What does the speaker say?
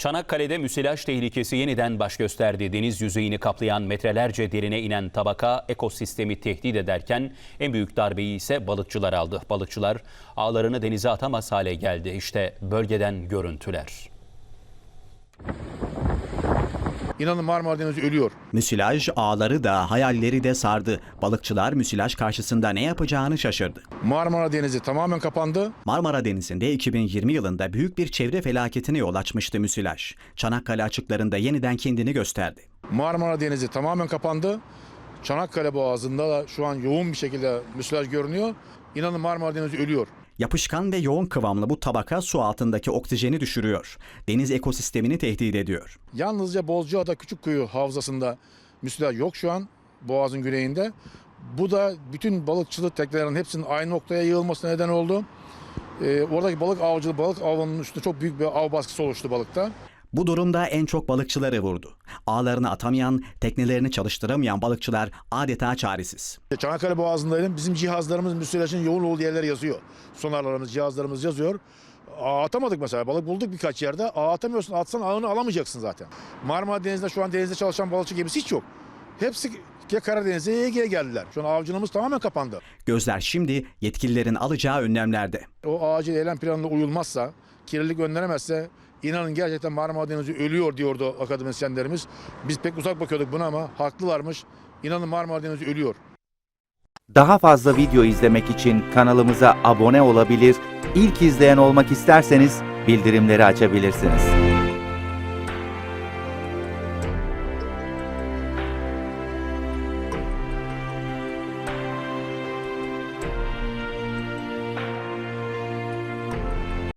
Çanakkale'de müsilaj tehlikesi yeniden baş gösterdi. Deniz yüzeyini kaplayan metrelerce derine inen tabaka ekosistemi tehdit ederken en büyük darbeyi ise balıkçılar aldı. Balıkçılar ağlarını denize atamaz hale geldi. İşte bölgeden görüntüler. İnanın Marmara Denizi ölüyor. Müsilaj ağları da hayalleri de sardı. Balıkçılar müsilaj karşısında ne yapacağını şaşırdı. Marmara Denizi tamamen kapandı. Marmara Denizi'nde 2020 yılında büyük bir çevre felaketine yol açmıştı müsilaj. Çanakkale açıklarında yeniden kendini gösterdi. Marmara Denizi tamamen kapandı. Çanakkale Boğazı'nda da şu an yoğun bir şekilde müsilaj görünüyor. İnanın Marmara Denizi ölüyor. Yapışkan ve yoğun kıvamlı bu tabaka su altındaki oksijeni düşürüyor. Deniz ekosistemini tehdit ediyor. Yalnızca Bozcaada Küçükkuyu Havzası'nda müsilaj yok şu an Boğaz'ın güneyinde. Bu da bütün balıkçılık teknelerinin hepsinin aynı noktaya yığılmasına neden oldu. Ee, oradaki balık avcılığı, balık avının üstünde çok büyük bir av baskısı oluştu balıkta. Bu durumda en çok balıkçıları vurdu. Ağlarını atamayan, teknelerini çalıştıramayan balıkçılar adeta çaresiz. Çanakkale Boğazı'ndaydım. Bizim cihazlarımız müsilajın yoğun olduğu yerler yazıyor. Sonarlarımız, cihazlarımız yazıyor. Ağ atamadık mesela. Balık bulduk birkaç yerde. Ağ atamıyorsun. Atsan ağını alamayacaksın zaten. Marmara Denizi'nde şu an denizde çalışan balıkçı gemisi hiç yok. Hepsi ya Karadeniz'e ya Ege'ye geldiler. Şu an avcılığımız tamamen kapandı. Gözler şimdi yetkililerin alacağı önlemlerde. O acil eylem planına uyulmazsa, kirlilik önlenemezse inanın gerçekten Marmara Denizi ölüyor diyordu akademisyenlerimiz. Biz pek uzak bakıyorduk buna ama haklılarmış. İnanın Marmara Denizi ölüyor. Daha fazla video izlemek için kanalımıza abone olabilir, ilk izleyen olmak isterseniz bildirimleri açabilirsiniz.